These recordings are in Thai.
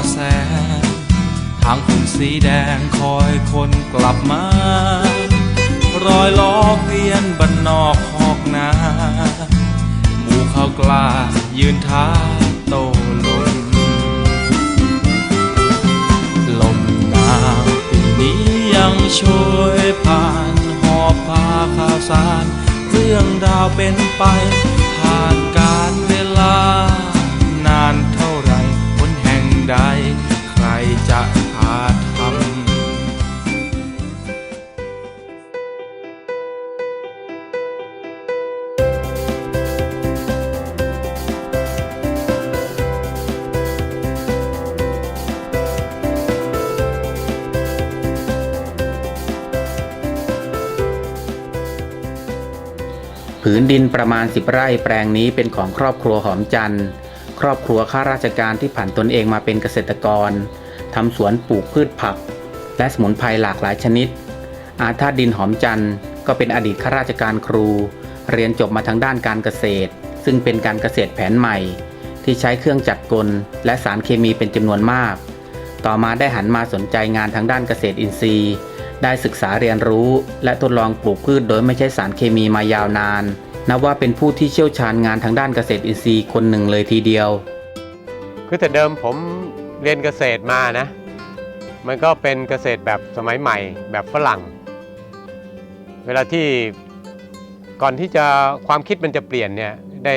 ทอแสงทางคุณสีแดงคอยคนกลับมา รอยล้อเวียนบันนอกหอกนา หมู่เขากล้ายืนท้าโตลมลมหนาวปีนี้ยังช่วยผ่านหอบพาข่าวสาร เรื่องราวเป็นไป ดินประมาณ 10 ไร่แปลงนี้เป็นของครอบครัวหอมจันทร์ครอบครัวข้าราชการที่ผ่านตนเองมาเป็นเกษตรกรทำสวนปลูกพืชผัก และสมุนไพรหลากหลายชนิด อาธาดินหอมจันทร์ก็เป็นอดีตข้าราชการครู เรียนจบมาทางด้านการเกษตร ซึ่งเป็นการเกษตรแผนใหม่ ที่ใช้เครื่องจักรกล และสารเคมีเป็นจำนวนมาก ต่อมาได้หันมาสนใจงานทางด้านเกษตรอินทรีย์ ได้ศึกษาเรียนรู้ และทดลองปลูกพืชโดยไม่ใช้สารเคมีมายาวนาน นับว่าเป็นผู้ที่เชี่ยวชาญงานทางด้านเกษตรอินทรีย์คนหนึ่งเลยทีเดียว คือแต่เดิมผมเรียนเกษตรมานะ มันก็เป็นเกษตรแบบสมัยใหม่ แบบฝรั่ง เวลาที่ก่อนที่จะความคิดมันจะเปลี่ยนเนี่ยได้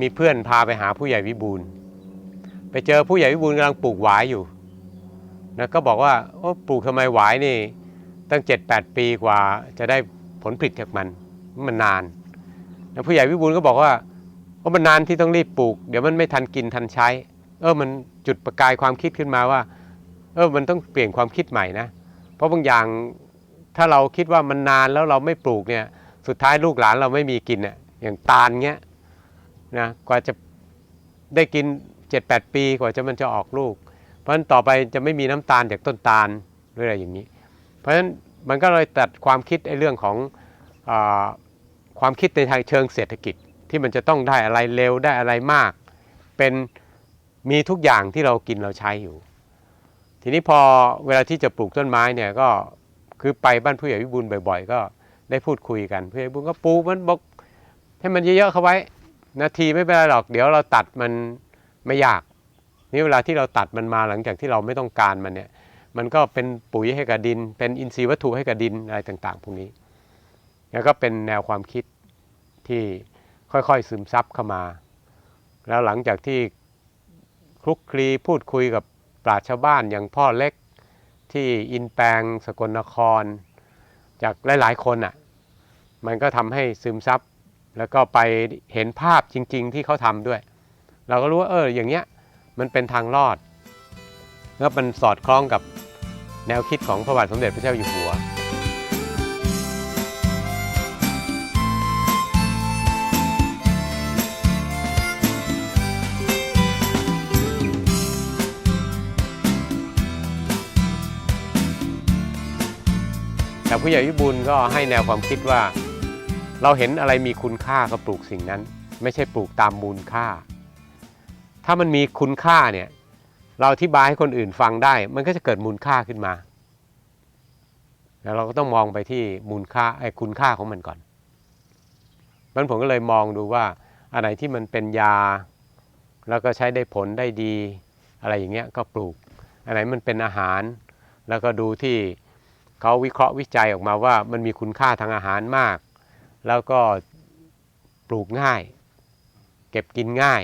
มีเพื่อนพาไปหาผู้ใหญ่วิบูลไปเจอผู้ใหญ่วิบูลกำลังปลูกหวายอยู่นะก็บอกว่าโอ้ปลูกทำไมหวายนี่ตั้ง 7-8 ปีกว่าจะได้ผลผลิตจากมันมันนาน แล้วผู้ใหญ่วิบูลก็บอกว่าเพราะมันนานที่ต้องรีบปลูก เดี๋ยวมันไม่ทันกินทันใช้ เออมันจุดประกายความคิดขึ้นมาว่า เออมันต้องเปลี่ยนความคิดใหม่นะ เพราะบางอย่างถ้าเราคิดว่ามันนานแล้วเราไม่ปลูกเนี่ย สุดท้ายลูกหลานเราไม่มีกินเนี่ยอย่างตาลเงี้ยนะกว่าจะได้กิน 7-8 ปีกว่าจะมันจะออกลูก เพราะฉะนั้นต่อไปจะไม่มีน้ำตาลจากต้นตาลหรืออะไรอย่างนี้ เพราะฉะนั้นมันก็เลยตัดความคิดไอ้เรื่องของอ ความคิดในทางเชิงเศรษฐกิจที่มันจะต้องได้อะไรเร็วได้อะไรมาก เป็นมีทุกอย่างที่เรากินเราใช้อยู่ ทีนี้พอเวลาที่จะปลูกต้นไม้เนี่ยก็คือไปบ้านผู้ใหญ่วิบูลบ่อย ๆ ก็ได้พูดคุยกันผู้ใหญ่วิบูลก็ปลูกมันบอกให้มันเยอะๆเข้าไว้ นาทีไม่เป็นไรหรอกเดี๋ยวเราตัดมันไม่ยากนี่เวลาที่เราตัดมันมาหลังจากที่เราไม่ต้องการมันเนี่ยมันก็เป็นปุ๋ยให้กับดิน เป็นอินทรีย์วัตถุให้กับดินอะไรต่าง ๆ พวกนี้ แล้วก็เป็นแนวความคิดที่ค่อยๆซึมซับเข้ามา แล้วหลังจากที่คลุกคลีพูดคุยกับปราชญ์ชาวบ้านอย่างพ่อเล็กที่อินแปงสกลนคร จากหลายๆคนอะมันก็ทำให้ซึมซับแล้วก็ไปเห็นภาพจริง ๆ ที่เขาทำด้วย เราก็รู้ว่าเอออย่างเงี้ยมันเป็นทางรอด แล้วมันสอดคล้องกับแนวคิดของพระบาทสมเด็จพระเจ้าอยู่หัว ผู้ใหญ่วิบูลก็ให้แนวความคิดว่า เราเห็นอะไรมีคุณค่าก็ปลูกสิ่งนั้น ไม่ใช่ปลูกตามมูลค่า ถ้ามันมีคุณค่าเนี่ยเราอธิบายให้คนอื่นฟังได้ มันก็จะเกิดมูลค่าขึ้นมา แล้วเราก็ต้องมองไปที่มูลค่าไอ้คุณค่าของมันก่อนมันผมก็เลยมองดูว่าอะไรที่มันเป็นยา แล้วก็ใช้ได้ผลได้ดี อะไรอย่างเงี้ยก็ปลูก อะไรมันเป็นอาหาร แล้วก็ดูที่ เขาวิเคราะห์วิจัยออกมาว่ามันมีคุณค่าทางอาหารมาก แล้วก็ปลูกง่าย เก็บกินง่าย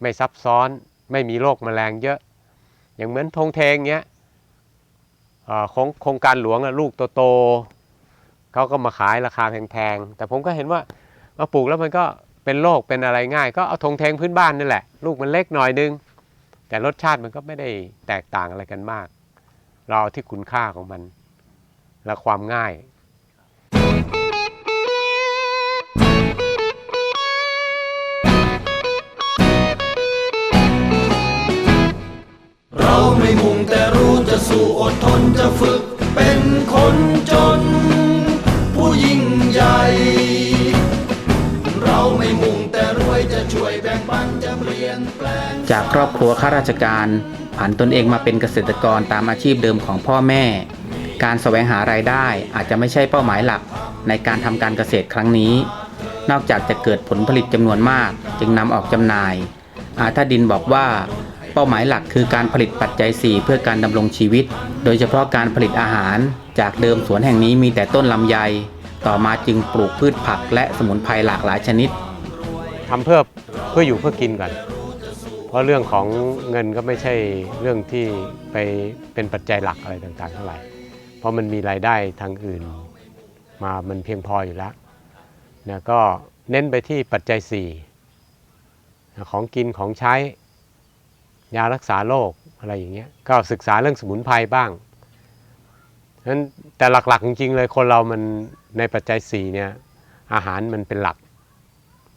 ไม่ซับซ้อนไม่มีโรคแมลงเยอะ อย่างเหมือนธงเทงเงี้ยอ่าโครงโครงการหลวงลูกโตๆเขาก็มาขายราคาแพงๆแต่ผมก็เห็นว่ามาปลูกแล้วมันก็เป็นโรคเป็นอะไรง่าย ก็เอาธงเทงพื้นบ้านนี่แหละ ลูกมันเล็กหน่อยนึง แต่รสชาติมันก็ไม่ได้แตกต่างอะไรกันมาก เราเอาที่คุณค่าของมัน และความง่าย เราไม่มุ่งแต่รู้จะสู้อดทนจะฝึกเป็นคนจน ผู้ยิ่งใหญ่ เราไม่มุ่งแต่รวยจะช่วยแบ่งปันจะเปลี่ยนจากครอบครัวข้าราชการ ผันตนเองมาเป็นเกษตรกรตามอาชีพเดิมของพ่อแม่ การแสวงหารายได้อาจจะไม่ใช่เป้าหมายหลักในการทำการเกษตรครั้งนี้ นอกจากจะเกิดผลผลิตจำนวนมาก จึงนำออกจำหน่ายอาทาดินบอกว่า เป้าหมายหลักคือการผลิตปัจจัย 4 เพื่อการดำรงชีวิต โดยเฉพาะการผลิตอาหาร จากเดิมสวนแห่งนี้มีแต่ต้นลำไย ต่อมาจึงปลูกพืชผักและสมุนไพรหลากหลายชนิดทำเพื่อเพื่ออยู่เพื่อกินก่อน เพราะเรื่องของเงินก็ไม่ใช่เรื่องที่ไปเป็นปัจจัยหลักอะไรต่างๆเท่าไหร่ เพราะมันมีรายได้ทางอื่นมามันเพียงพออยู่แล้วนะก็เน้นไปที่ปัจจัย 4 ของกินของใช้ยารักษาโรคอะไรอย่างเงี้ยก็ศึกษาเรื่องสมุนไพรบ้างนั้นแต่หลักๆ จริงๆ เลยคนเรามันในปัจจัย4เนี่ยอาหารมันเป็นหลัก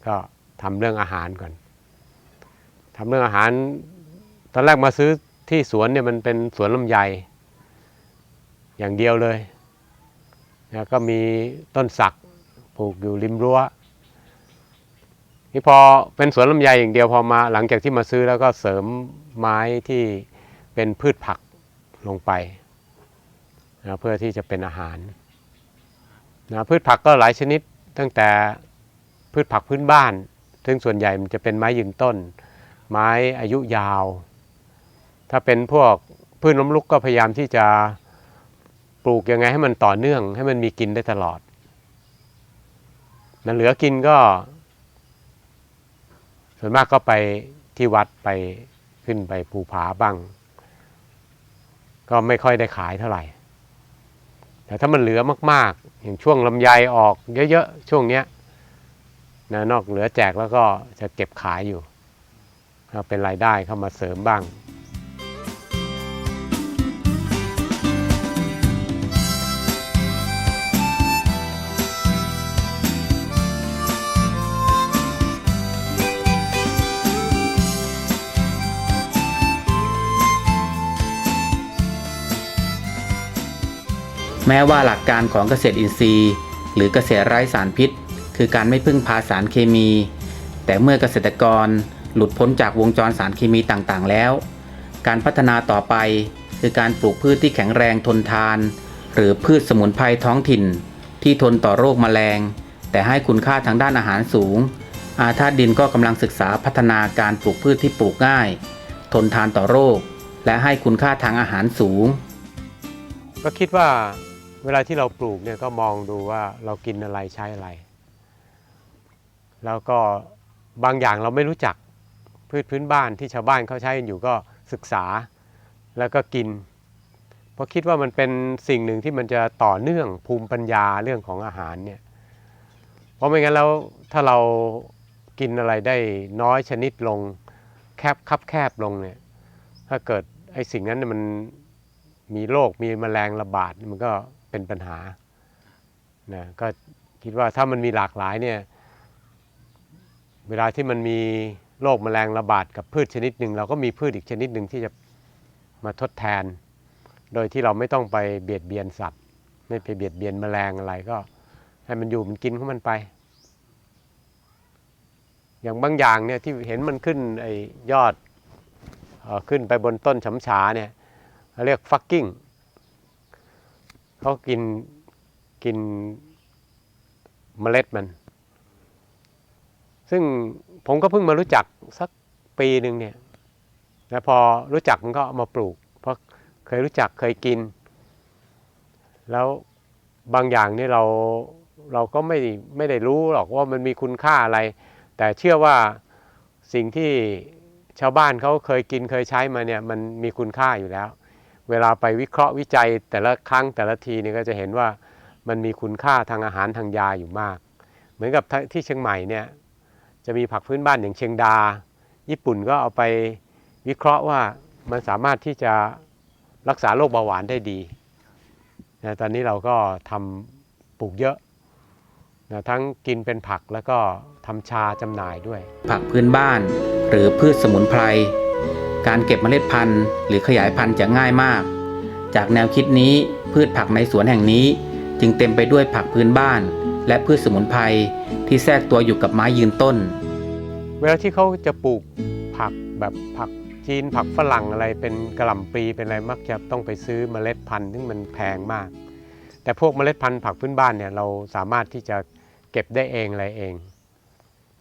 ก็ทำเรื่องอาหารก่อน ทำเรื่องอาหาร ตอนแรกมาซื้อที่สวนเนี่ยมันเป็นสวนลำไย อย่างเดียวเลยแล้วก็มีต้นสักปลูกอยู่ริมรั้วนี่พอเป็นสวนลำไยอย่างเดียวพอมาหลังจากที่มาซื้อแล้วก็เสริมไม้ที่เป็นพืชผักลงไปนะเพื่อที่จะเป็นอาหารนะพืชผักก็หลายชนิดตั้งแต่พืชผักพื้นบ้าน ซึ่งส่วนใหญ่มันจะเป็นไม้ยืนต้น ไม้อายุยาว ถ้าเป็นพวกพืชล้มลุกก็พยายามที่จะปลูกยังไงให้มันต่อเนื่อง ให้มันมีกินได้ตลอดนั้นเหลือกินก็ ส่วนมากก็ไปที่วัดไปขึ้นไปภูผาบ้าง ก็ไม่ค่อยได้ขายเท่าไหร่ แต่ถ้ามันเหลือมาก ๆ อย่างช่วงลำไยออกเยอะ ๆ ช่วงเนี้ยนะนอกเหลือแจกแล้วก็จะเก็บขายอยู่ ก็เป็นรายได้เข้ามาเสริมบ้างแม้ว่าหลักการของเกษตรอินทรีย์ หรือเกษตรไร้สารพิษ คือการไม่พึ่งพาสารเคมี แต่เมื่อเกษตรกร หลุดพ้นจากวงจรสารเคมีต่างๆ แล้ว การพัฒนาต่อไปคือการปลูกพืชที่แข็งแรงทนทาน หรือพืชสมุนไพรท้องถิ่น ที่ทนต่อโรคแมลง แต่ให้คุณค่าทางด้านอาหารสูง อาธาดินก็กำลังศึกษาพัฒนาการปลูกพืชที่ปลูกง่าย ทนทานต่อโรค และให้คุณค่าทางอาหารสูง ก็คิดว่าเวลาที่เราปลูกเนี่ยก็มองดูว่าเรากินอะไรใช้อะไร แล้วก็บางอย่างเราไม่รู้จัก พืชพื้นบ้านที่ชาวบ้านเขาใช้กันอยู่ก็ศึกษาแล้วก็กิน เพราะคิดว่ามันเป็นสิ่งหนึ่งที่มันจะต่อเนื่องภูมิปัญญาเรื่องของอาหารเนี่ยเพราะไม่งั้นแล้วถ้าเรากินอะไรได้น้อยชนิดลงแคบคับแคบลงเนี่ยถ้าเกิดไอ้สิ่งนั้นมันมีโรคมีแมลงระบาดมันก็เป็นปัญหานะก็คิดว่าถ้ามันมีหลากหลายเนี่ยเวลาที่มันมี โรคแมลงระบาดกับพืชชนิดหนึ่งเราก็มีพืชอีกชนิดหนึ่งที่จะมาทดแทน โดยที่เราไม่ต้องไปเบียดเบียนสัตว์ ไม่ไปเบียดเบียนแมลงอะไรก็ ให้มันอยู่มันกินของมันไป อย่างบางอย่างเนี่ยที่เห็นมันขึ้นไอ้ยอดออขึ้นไปบนต้นฉำฉาเนี่ยเาเรียกฟักกิ้งเขากินกินเมล็ดมัน ซึ่งผมก็เพิ่งมารู้จักสักปีหนึ่งเนี่ยแล้วพอรู้จักมันก็เอามาปลูก เพราะเคยรู้จักเคยกิน แล้วบางอย่างนี่เราเราก็ไม่ไม่ได้รู้หรอกว่ามันมีคุณค่าอะไร แต่เชื่อว่าสิ่งที่ชาวบ้านเขาเคยกินเคยใช้มาเนี่ยมันมีคุณค่าอยู่แล้ว เวลาไปวิเคราะห์วิจัยแต่ละครั้งแต่ละทีเนี่ยก็จะเห็นว่ามันมีคุณค่าทางอาหารทางยาอยู่มาก เหมือนกับที่เชียงใหม่เนี่ย จะมีผักพื้นบ้านอย่างเชียงดา ญี่ปุ่นก็เอาไปวิเคราะห์ว่ามันสามารถที่จะรักษาโรคเบาหวานได้ดีนะตอนนี้เราก็ทำปลูกเยอะนะทั้งกินเป็นผักแล้วก็ทำชาจำหน่ายด้วย ผักพื้นบ้าน หรือพืชสมุนไพร การเก็บเมล็ดพันธุ์หรือขยายพันธุ์จะง่ายมาก จากแนวคิดนี้พืชผักในสวนแห่งนี้ จึงเต็มไปด้วยผักพื้นบ้าน และพืชสมุนไพรที่แทรกตัวอยู่กับไม้ยืนต้น เวลาที่เขาจะปลูกผักแบบผักจีนผักฝรั่งอะไรเป็นกระหล่ำปลีเป็นอะไรมักจะต้องไปซื้อเมล็ดพันธุ์ซึ่งมันแพงมาก แต่พวกเมล็ดพันธุ์ผักพื้นบ้านเนี่ยเราสามารถที่จะเก็บได้เองอะไรเอง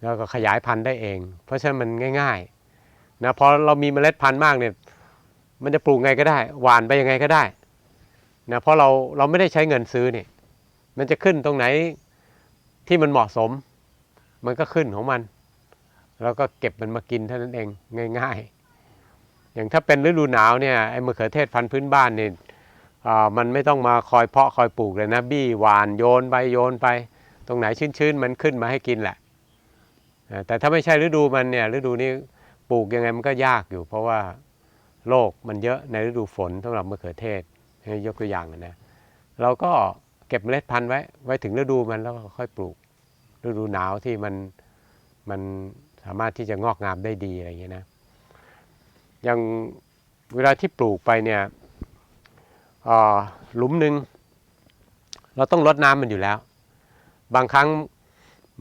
แล้วก็ขยายพันธุ์ได้เอง เพราะฉะนั้นมันง่ายๆนะพอเรามีเมล็ดพันธุ์มากเนี่ยมันจะปลูกไงก็ได้ หวานไปยังไงก็ได้นะเพราะเราเราไม่ได้ใช้เงินซื้อเนี่ยมันจะขึ้นตรงไหน ที่มันเหมาะสม มันก็ขึ้นของมัน แล้วก็เก็บมันมากินเท่านั้นเองง่าย ๆ อย่างถ้าเป็นฤดูหนาวเนี่ยไอ้มะเขือเทศพันธุ์พื้นบ้านเนี่ยมันไม่ต้องมาคอยเพาะคอยปลูกเลยนะ บี้หวานโยนไปโยนไป ตรงไหนชื้นๆ มันขึ้นมาให้กินแหละ แต่ถ้าไม่ใช่ฤดูมันเนี่ยฤดูนี้ปลูกยังไงมันก็ยากอยู่ เพราะว่าโรคมันเยอะในฤดูฝนสำหรับมะเขือเทศยกตัวอย่างนะเราก็ เก็บเมล็ดพันธุ์ไว้ ไว้ถึงฤดูมันแล้วก็ค่อยปลูก ฤดูหนาวที่มันมันสามารถที่จะงอกงามได้ดีอะไรอย่างเงี้ยนะอย่างเวลาที่ปลูกไปเนี่ยอ่าหลุมหนึ่งเราต้องรดน้ำมันอยู่แล้ว บางครั้ง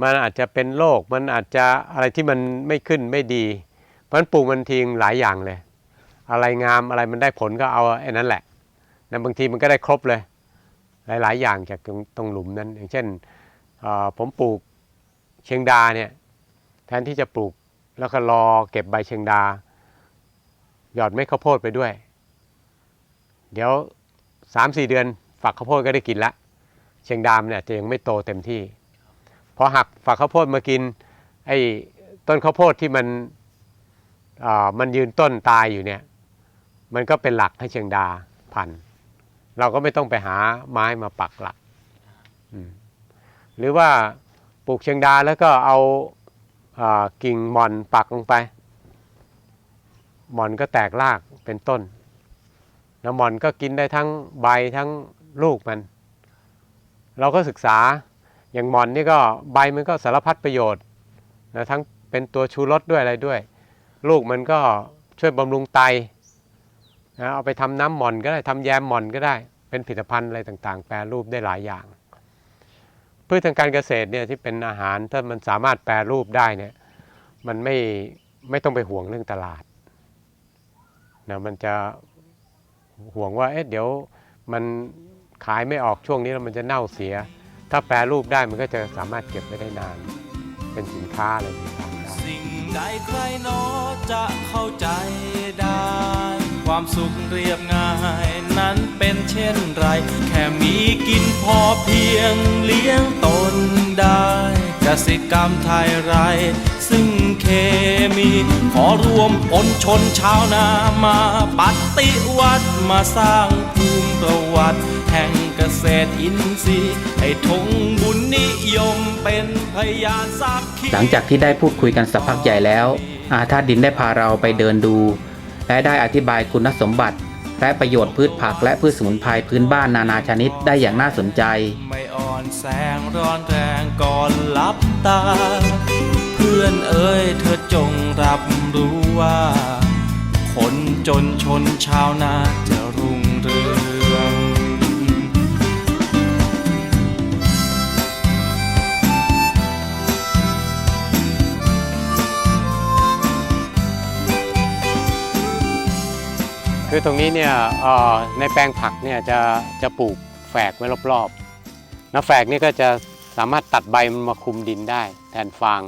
มันอาจจะเป็นโรคมันอาจจะอะไรที่มันไม่ขึ้นไม่ดี เพราะฉะนั้นปลูกมันทิ้งหลายอย่างเลย อะไรงามอะไรมันได้ผลก็เอาไอ้นั้นแหละนะบางทีมันก็ได้ครบเลย หลาย ๆ อย่างจากตรงหลุมนั้น อย่างเช่นผมปลูกเชียงดาเนี่ยแทนที่จะปลูกแล้วก็รอเก็บใบเชียงดา หยอดเม็ดข้าวโพดไปด้วย เดี๋ยวสามสี่เดือนฝักข้าวโพดก็ได้กินละเชียงดามเนี่ยจะยังไม่โตเต็มที่ พอหักฝักข้าวโพดมากินไอ้ต้นข้าวโพดที่มันมันยืนต้นตายอยู่เนี่ย มันก็เป็นหลักให้เชียงดาพันธุ์ เราก็ไม่ต้องไปหาไม้มาปักหลักหรือว่าปลูกเชียงดาแล้วก็เอาอากิ่งหม่อนปักลงไป หม่อนก็แตกรากเป็นต้น แล้วหม่อนก็กินได้ทั้งใบทั้งลูกมัน เราก็ศึกษาอย่างหม่อนนี่ก็ใบมันก็สารพัดประโยชน์นะทั้งเป็นตัวชูรสด้วยอะไรด้วย ลูกมันก็ช่วยบำรุงไต นะเอาไปทำน้ำหม่อนก็ได้ทำแยมหม่อนก็ได้ เป็นผลิตภัณฑ์อะไรต่างๆ แปรรูปได้หลายอย่างพืชทางการเกษตรเนี่ยที่เป็นอาหารถ้ามันสามารถแปรรูปได้เนี่ยมันไม่ไม่ต้องไปห่วงเรื่องตลาดนะมันจะห่วงว่าเอ๊ะเดี๋ยวมันขายไม่ออกช่วงนี้แล้วมันจะเน่าเสีย ถ้าแปรรูปได้มันก็จะสามารถเก็บไว้ได้นาน เป็นสินค้าอะไรต่างๆสิ่งใดใครนอจะเข้าใจได้ ความสุขเรียบง่ายนั้นเป็นเช่นไร แค่มีกินพอเพียงเลี้ยงตนได้กสิกรรมไทยไร ซึ่งเคมี ขอรวมผลชนชาวนามาปฏิวัติมาสร้างภูมิประวัติ แห่งเกษตรอินทรีย์ให้ทงบุญนิยมเป็นพยานสักขีหลังจากที่ได้พูดคุยกันสักพักใหญ่แล้ว อาธาตดินได้พาเราไปเดินดู และได้อธิบายคุณสมบัติ และประโยชน์พืชผักและพืชสมุนไพรพื้นบ้านนานาชนิดได้อย่างน่าสนใจ ไม่อ่อนแสงร้อนแรงก่อนลับตา เพื่อนเอ้ยเธอจงรับรู้ว่า คนจนชนชาวนาจะ คือตรงนี้เนี่ยในแปลงผักเนี่ยจะจะปลูกแฝกไว้รอบๆนะแฝกนี่ก็จะสามารถตัดใบมันมาคลุมดินได้ แทนฟาง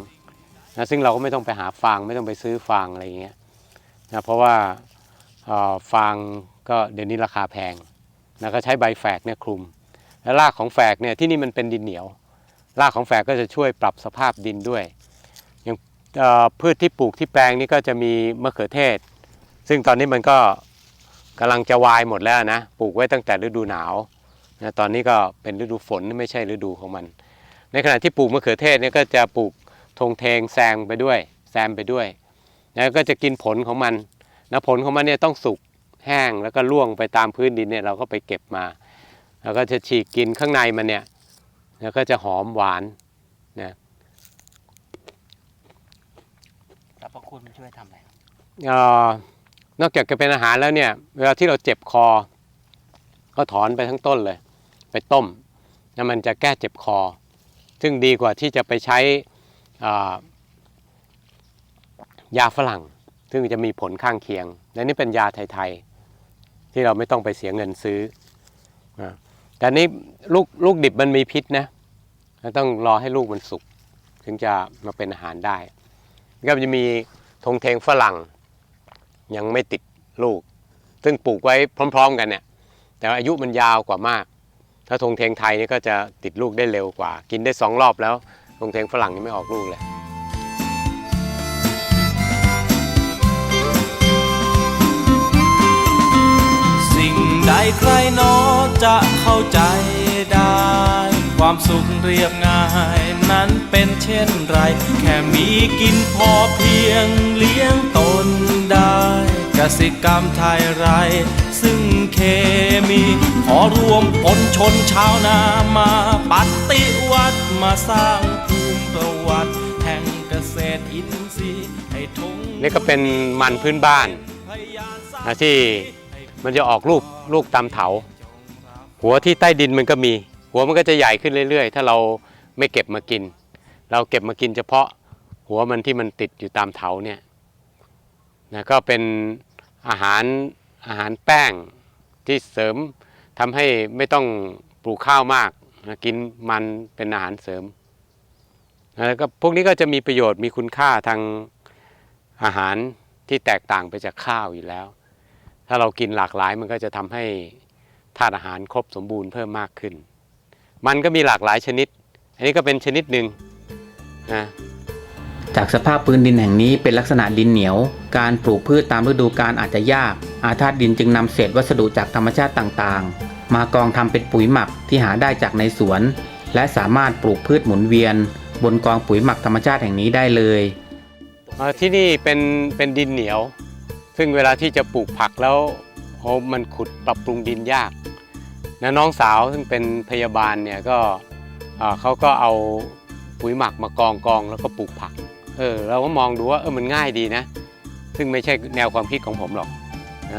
นะซึ่งเราก็ไม่ต้องไปหาฟางไม่ต้องไปซื้อฟางอะไรอย่างเงี้ยนะเพราะว่าฟางก็เดี๋ยวนี้ราคาแพงนะก็ใช้ใบแฝกเนี่ยคลุม แล้วรากของแฝกเนี่ยที่นี่มันเป็นดินเหนียว รากของแฝกก็จะช่วยปรับสภาพดินด้วย อย่างพืชที่ปลูกที่แปลงนี้ก็จะมีมะเขือเทศ ซึ่งตอนนี้มันก็ กำลังจะวายหมดแล้วนะปลูกไว้ตั้งแต่ฤดูหนาวนะตอนนี้ก็เป็นฤดูฝนไม่ใช่ฤดูของมัน ในขณะที่ปลูกมะเขือเทศเนี่ยก็จะปลูกธงเทงแซงไปด้วย แซมไปด้วยแล้วก็จะกินผลของมันนะผลของมันเนี่ยต้องสุกแห้งแล้วก็ร่วงไปตามพื้นดินเนี่ยเราก็ไปเก็บมา แล้วก็จะฉีกกินข้างในมันเนี่ยแล้วก็จะหอมหวานนะสรรพคุณช่วยทำอะไรเอ่อ นอกจากจะเป็นอาหารแล้วเนี่ย เวลาที่เราเจ็บคอ ก็ถอนไปทั้งต้นเลย ไปต้มแล้วมันจะแก้เจ็บคอ ซึ่งดีกว่าที่จะไปใช้ยาฝรั่ง ซึ่งจะมีผลข้างเคียง และนี่เป็นยาไทยๆ ที่เราไม่ต้องไปเสียเงินซื้อ แต่นี่ลูกลูกดิบมันมีพิษนะต้องรอให้ลูกมันสุก ถึงจะมาเป็นอาหารได้ ก็จะมีธงเทงฝรั่ง ยังไม่ติดลูก ซึ่งปลูกไว้พร้อม ๆ กันเนี่ยแต่อายุมันยาวกว่ามาก ถ้าธงเทงไทยนี่ก็จะติดลูกได้เร็วกว่า กินได้สองรอบแล้วธงเทงฝรั่งยังไม่ออกลูกเลยสิ่งใดใครนอจะเข้าใจได้ ความสุขเรียบง่ายนั้นเป็นเช่นไร แค่มีกินพอเพียงเลี้ยงตน ได้กสิกรรมไทยไร ซึ่งเคมี ขอรวมผลชนชาวนามาปฏิวัติมาสร้างภูมิประวัติ แห่งเกษตรอินทรีย์ให้ทงนี่ก็เป็นมันพื้นบ้านนะที่มันจะออกลูกลูกตามเถา หัวที่ใต้ดินมันก็มี หัวมันก็จะใหญ่ขึ้นเรื่อย ๆ ถ้าเราไม่เก็บมากิน เราเก็บมากินเฉพาะหัวมันที่มันติดอยู่ตามเถาเนี่ย นะก็เป็นอาหารอาหารแป้งที่เสริมทำให้ไม่ต้องปลูกข้าวมากนะกินมันเป็นอาหารเสริมแล้วก็พวกนี้ก็จะมีประโยชน์มีคุณค่าทางอาหารที่แตกต่างไปจากข้าวอยู่แล้ว ถ้าเรากินหลากหลายมันก็จะทำให้ธาตุอาหารครบสมบูรณ์เพิ่มมากขึ้น มันก็มีหลากหลายชนิด อันนี้ก็เป็นชนิดหนึ่งนะ จากสภาพพื้นดินแห่งนี้เป็นลักษณะดินเหนียว การปลูกพืชตามฤดูกาลอาจจะยาก อาธาตดินจึงนำเศษวัสดุจากธรรมชาติต่างๆ มากองทำเป็นปุ๋ยหมักที่หาได้จากในสวน และสามารถปลูกพืชหมุนเวียน บนกองปุ๋ยหมักธรรมชาติแห่งนี้ได้เลยที่นี่เป็นเป็นดินเหนียว ซึ่งเวลาที่จะปลูกผักแล้วโอมันขุดปรับปรุงดินยากนะน้องสาวซึ่งเป็นพยาบาลเนี่ยก็เอ่อเขาก็เอาปุ๋ยหมักมากองกองแล้วก็ปลูกผัก เออเราก็มองดูว่าเออมันง่ายดีนะ ซึ่งไม่ใช่แนวความคิดของผมหรอก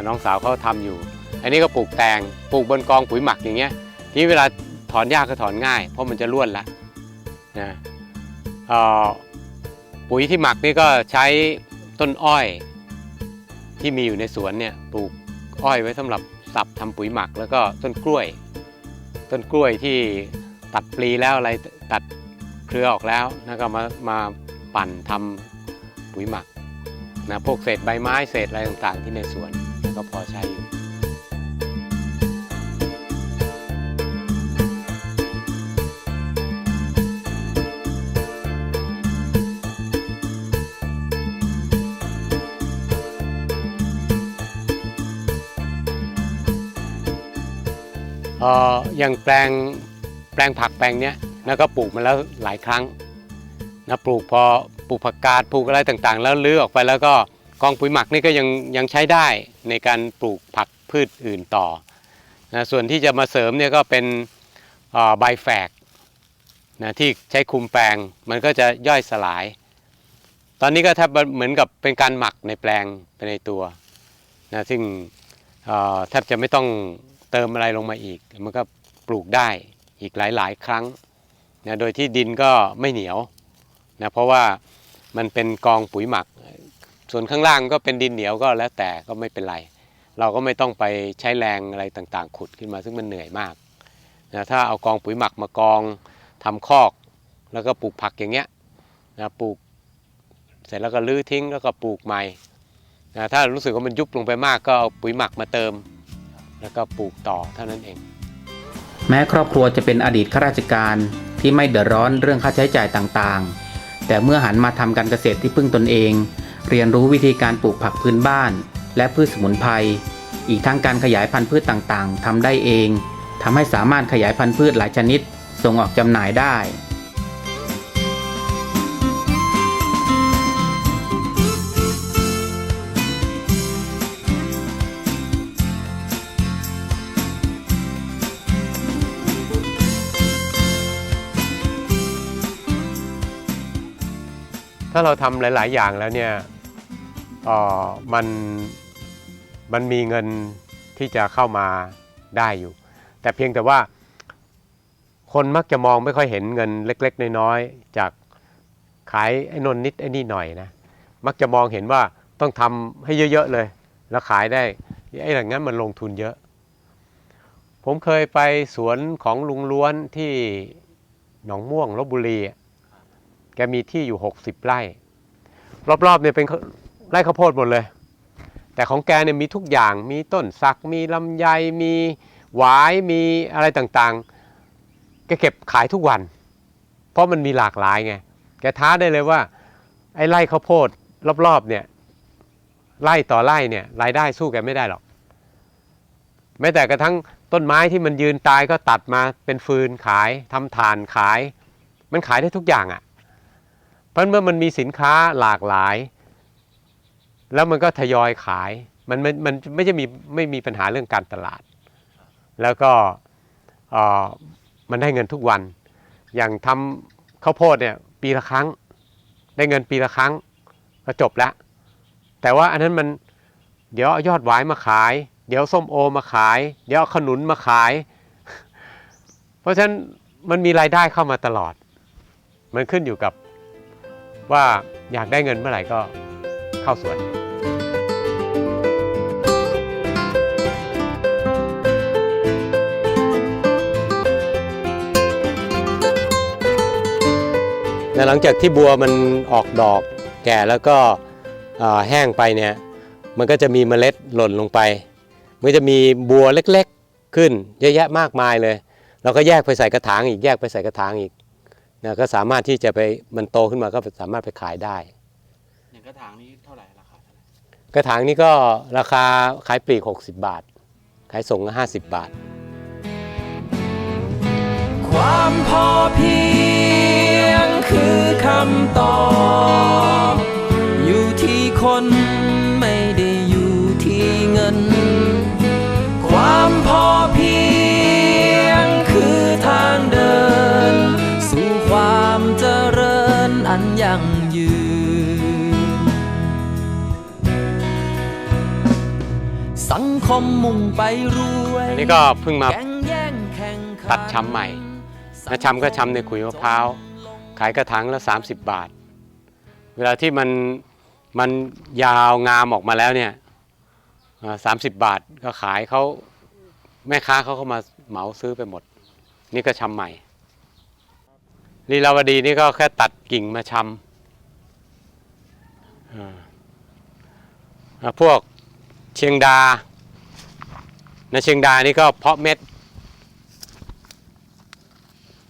น้องสาวเขาทำอยู่ อันนี้ก็ปลูกแตงปลูกบนกองปุ๋ยหมักอย่างเงี้ย ทีนี้เวลาถอนหญ้าก็ถอนง่าย เพราะมันจะร่วนละนะเอ่อปุ๋ยที่หมักนี่ก็ใช้ต้นอ้อยที่มีอยู่ในสวนเนี่ยปลูกอ้อยไว้สำหรับสับทำปุ๋ยหมักแล้วก็ต้นกล้วย ต้นกล้วยที่ตัดปลีแล้วอะไรตัดเครือออกแล้วแล้วก็มามา ปั่นทำปุ๋ยหมักนะพวกเศษใบไม้เศษอะไรต่างๆ ที่ในสวนก็พอใช้อยู่เอ่ออย่างแปลงแปลงผักแปลงเนี้ยแล้วก็ปลูกมาแล้วหลายครั้ง นะปลูกพอปลูกผักกาดปลูกอะไรต่างๆ แล้วลื้อออกไปแล้วก็กองปุ๋ยหมักนี่ก็ยังยังใช้ได้ในการปลูกผักพืชอื่นต่อนะส่วนที่จะมาเสริมเนี่ยก็เป็นใบแฝกนะที่ใช้คุมแปลงมันก็จะย่อยสลาย ตอนนี้ก็แทบเหมือนกับเป็นการหมักในแปลงไปในตัวนะซึ่งแทบจะไม่ต้องเติมอะไรลงมาอีก มันก็ปลูกได้อีกหลาย ๆ ครั้งนะโดยที่ดินก็ไม่เหนียว นะเพราะว่ามันเป็นกองปุ๋ยหมัก ส่วนข้างล่างก็เป็นดินเหนียวก็แล้วแต่ก็ไม่เป็นไร เราก็ไม่ต้องไปใช้แรงอะไรต่างๆ ขุดขึ้นมาซึ่งมันเหนื่อยมากนะถ้าเอากองปุ๋ยหมักมากองทำคอก แล้วก็ปลูกผักอย่างเงี้ยนะปลูกเสร็จแล้วก็ลื้อทิ้งแล้วก็ปลูกใหม่นะถ้ารู้สึกว่ามันยุบลงไปมากก็เอาปุ๋ยหมักมาเติม แล้วก็ปลูกต่อเท่านั้นเอง แม้ครอบครัวจะเป็นอดีตข้าราชการที่ไม่เดือดร้อนเรื่องค่าใช้จ่ายต่างๆ แต่เมื่อหันมาทำการเกษตรที่พึ่งตนเอง เรียนรู้วิธีการปลูกผักพื้นบ้าน และพืชสมุนไพรอีกทั้งการขยายพันธุ์พืชต่างๆทำได้เองทำให้สามารถขยายพันธุ์พืชหลายชนิดส่งออกจำหน่ายได้ ถ้าเราทำหลาย ๆ อย่างแล้วเนี่ยมันมันมีเงินที่จะเข้ามาได้อยู่ แต่เพียงแต่ว่า คนมักจะมองไม่ค่อยเห็นเงินเล็ก ๆ น้อย ๆ จากขายไอ้นนนิดไอ้นี่หน่อยนะ มักจะมองเห็นว่าต้องทำให้เยอะ ๆ เลย แล้วขายได้ไอ้อย่างนั้นมันลงทุนเยอะ ผมเคยไปสวนของลุงล้วนที่หนองม่วงลบบุรีอะ แกมีที่อยู่ 60 ไร่ รอบๆเนี่ยเป็นไร่ข้าวโพดหมดเลย แต่ของแกเนี่ยมีทุกอย่างมีต้นสักมีลำไยมีหวายมีอะไรต่างๆ แกเก็บขายทุกวัน เพราะมันมีหลากหลายไง แกท้าได้เลยว่า ไอ้ไร่ข้าวโพดรอบๆเนี่ยไร่ต่อไร่เนี่ยรายได้สู้แกไม่ได้หรอก แม้แต่กระทั่งต้นไม้ที่มันยืนตายก็ตัดมาเป็นฟืนขายทำถ่านขาย มันขายได้ทุกอย่างอะ่ะ เพราะเมื่อมันมีสินค้าหลากหลาย แล้วมันก็ทยอยขายมันมันมันไม่ใช่มีไม่มีปัญหาเรื่องการตลาด แล้วก็มันได้เงินทุกวัน อย่างทำข้าวโพดเนี่ยปีละครั้ง ได้เงินปีละครั้งก็จบแล้วแต่ว่าอันนั้นมันเดี๋ยวยอดหวายมาขาย เดี๋ยวส้มโอมาขาย เดี๋ยวเอาขนุนมาขาย เพราะฉะนั้นมันมีรายได้เข้ามาตลอด มันขึ้นอยู่กับ ว่าอยากได้เงินเมื่อไหร่ก็เข้าสวนและหลังจากที่บัวมันออกดอกแก่แล้วก็แห้งไปเนี่ยมันก็จะมีเมล็ดหล่นลงไป มันจะมีบัวเล็กๆขึ้นเยอะแยะมากมายเลย เราก็แยกไปใส่กระถางอีกแยกไปใส่กระถางอีก นะก็สามารถที่จะไปมันโตขึ้นมาก็สามารถไปขายได้อย่างกระถางนี้เท่าไหร่ราคาเท่าไหร่กระถางนี้ก็ราคาขายปลีก 60 บาท ขายส่งก็50 บาท ความพอเพียงคือคำตอบ อยู่ที่คน คมมุ่งไปรวยอันนี้ก็เพิ่งมาแข่งแย่งแข่งขันตัดชำใหม่นะชำก็ชำในขุยมะพร้าว ขายกระถางละ 30 บาท เวลาที่มันมันยาวงามออกมาแล้วเนี่ยสามสิบบาทก็ขายเขาแม่ค้าเขาก็มาเหมาซื้อไปหมด นี่ก็ชำใหม่ลีลาวดีนี่ก็แค่ตัดกิ่งมาชำอ่าอ่าพวกเชียงดา นะเชียงดานี่ก็เพาะเม็ด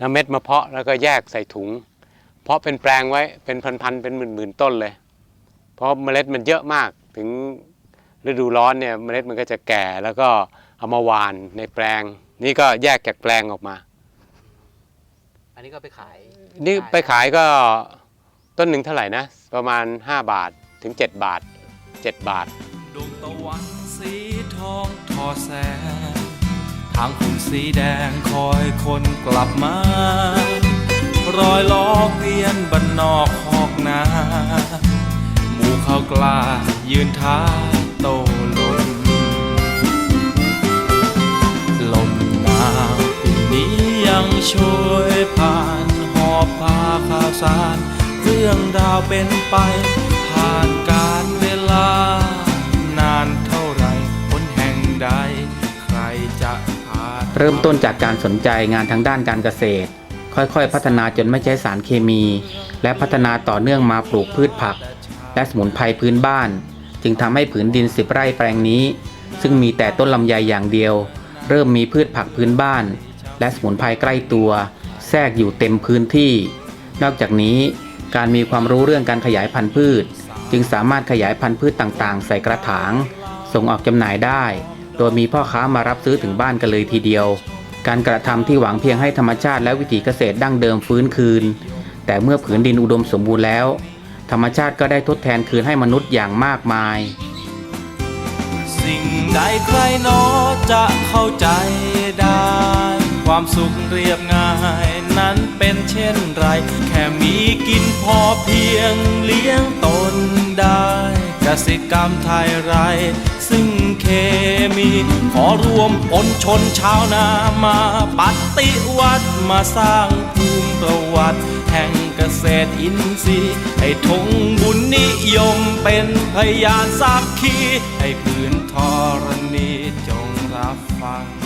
นำเม็ดมาเพาะแล้วก็แยกใส่ถุง เพาะเป็นแปลงไว้เป็นพันๆเป็นหมื่นๆต้นเลย เพราะเมล็ดมันเยอะมากถึงฤดูร้อนเนี่ยเมล็ดมันก็จะแก่แล้วก็เอามาหวานในแปลง นี่ก็แยกจากแปลงออกมา อันนี้ก็ไปขายนี่ไปขายก็ต้นหนึ่งเท่าไหร่นะ ประมาณ 5 บาทถึง 7 บาท 7 บาทดวงตะวันสี ทองทอแสง ทางคุณสีแดงคอยคนกลับมา รอยล้อเวียนบันนอกหอกนา หมู่เขากล้ายืนท้าโตลมลมหนาวปีนี้ยังช่วยผ่านหอบพาข่าวสาร เรื่องราวเป็นไปผ่านการ เริ่มต้นจากการสนใจงานทางด้านการเกษตร ค่อยๆ พัฒนาจนไม่ใช้สารเคมี และพัฒนาต่อเนื่องมาปลูกพืชผัก และสมุนไพรพื้นบ้าน จึงทำให้ผืนดินสิบไร่แปลงนี้ ซึ่งมีแต่ต้นลำไยอย่างเดียว เริ่มมีพืชผักพื้นบ้าน และสมุนไพรใกล้ตัว แทรกอยู่เต็มพื้นที่ นอกจากนี้การมีความรู้เรื่องการขยายพันธุ์พืช จึงสามารถขยายพันธุ์พืชต่างๆ ใส่กระถาง ส่งออกจำหน่ายได้ โดยมีพ่อค้ามารับซื้อถึงบ้านกันเลยทีเดียว การกระทำที่หวังเพียงให้ธรรมชาติและวิถีเกษตรดั้งเดิมฟื้นคืน แต่เมื่อผืนดินอุดมสมบูรณ์แล้ว ธรรมชาติก็ได้ทดแทนคืนให้มนุษย์อย่างมากมาย สิ่งใดใครนอจะเข้าใจได้ ความสุขเรียบง่ายนั้นเป็นเช่นไร แค่มีกินพอเพียงเลี้ยงตนได้ กสิกรรมไทยไร ซึ่งเคมี ขอรวมปนชนชาวนามาปฏิวัติมาสร้างภูมิประวัติ แห่งเกษตรอินทรีย์ ให้ทงบุญนิยมเป็นพยานสักขี ให้พื้นธรณีจงรับฟัง